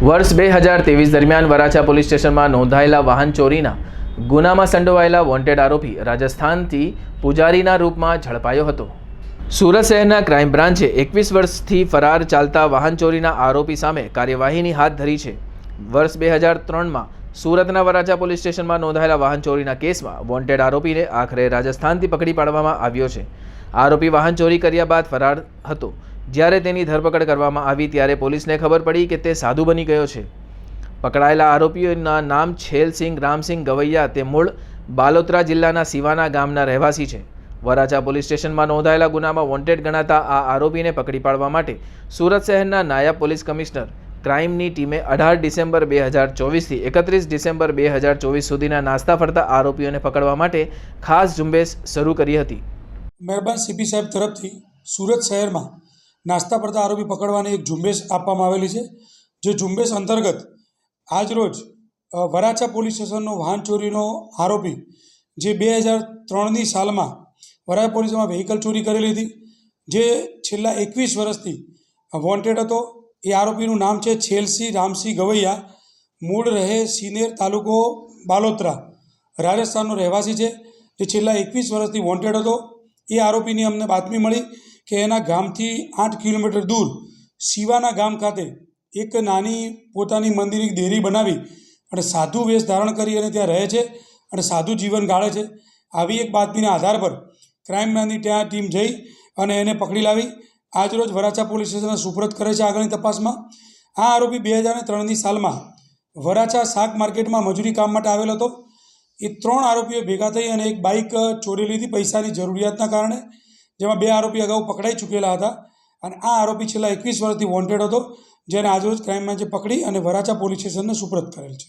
વર્ષ બે હજાર ત્રેવીસ દરમિયાન વરાછા પોલીસ સ્ટેશનમાં નોંધાયેલા વાહન ચોરીના ગુનામાં સંડોવાયેલા વોન્ટેડ આરોપી રાજસ્થાનથી પૂજારીના રૂપમાં ઝડપાયો હતો. સુરત શહેરના ક્રાઇમ બ્રાન્ચે એકવીસ વર્ષથી ફરાર ચાલતા વાહન ચોરીના આરોપી સામે કાર્યવાહીની હાથ ધરી છે. વર્ષ બે હજાર ત્રણમાં સુરતના વરાછા પોલીસ સ્ટેશનમાં નોંધાયેલા વાહન ચોરીના કેસમાં વોન્ટેડ આરોપીને આખરે રાજસ્થાનથી પકડી પાડવામાં આવ્યો છે. આરોપી વાહન ચોરી કર્યા બાદ ફરાર હતો. જ્યારે તેની ધરપકડ કરવામાં આવી ત્યારે પોલીસને ખબર પડી કે તે સાધુ બની ગયો છે. પકડાયેલા આરોપીઓના નામ છેલસિંહ રામસિંહ ગવૈયા, તે મૂળ બાલોતરા જિલ્લાના સિવાના ગામના રહેવાસી છે. વરાછા પોલીસ સ્ટેશનમાં નોંધાયેલા ગુનામાં વોન્ટેડ ગણાતા આ આરોપીને પકડી પાડવા માટે સુરત શહેરના નાયબ પોલીસ કમિશનર ક્રાઇમની ટીમે અઢાર ડિસેમ્બર બે હજાર ચોવીસથી એકત્રીસ ડિસેમ્બર બે હજાર ચોવીસ સુધીના નાસ્તા ફરતા આરોપીઓને પકડવા માટે ખાસ ઝુંબેશ શરૂ કરી હતી. મહેરબાન સીપી સાહેબ તરફથી સુરત શહેરમાં નાસ્તા પડતા આરોપી પકડવાની એક ઝુંબેશ આપવામાં આવેલી છે, જે ઝુંબેશ અંતર્ગત આજરોજ વરાછા પોલીસ સ્ટેશનનો વાહન ચોરીનો આરોપી, જે બે હજાર ત્રણની સાલમાં વરાછા પોલીસમાં વ્હીકલ ચોરી કરેલી હતી, જે છેલ્લા એકવીસ વર્ષથી વોન્ટેડ હતો, એ આરોપીનું નામ છે છેલસી રામસિંહ ગવૈયા, મૂળ રહે સિનેર તાલુકો બાલોત્રા, રાજસ્થાનનો રહેવાસી છે, જે છેલ્લા એકવીસ વર્ષથી વોન્ટેડ હતો, એ આરોપીની અમને બાતમી મળી કે એના ગામથી આઠ કિલોમીટર દૂર શિવાના ગામ ખાતે એક નાની પોતાની મંદિરની દેરી બનાવી અને સાધુ વેશ ધારણ કરી અને ત્યાં રહે છે અને સાધુ જીવન ગાળે છે. આવી એક બાતમીના આધાર પર ક્રાઇમ ત્યાં ટીમ જઈ અને એને પકડી લાવી. આજરોજ વરાછા પોલીસ સ્ટેશન સુપરત કરે છે આગળની તપાસમાં. આ આરોપી બે હજાર ત્રણની સાલમાં વરાછા શાક માર્કેટમાં મજૂરી કામ માટે આવેલો હતો. એ ત્રણ આરોપીઓ ભેગા થઈ અને એક બાઇક ચોરી લીધી પૈસાની જરૂરિયાતના કારણે. જેમાં બે આરોપી અગાઉ પકડાઈ ચૂકેલા હતા અને આ આરોપી છેલ્લા એકવીસ વર્ષથી વોન્ટેડ હતો, જેને આજરોજ ક્રાઇમ બ્રાન્ચે પકડી અને વરાછા પોલીસ સ્ટેશનને સુપ્રત કરેલ છે.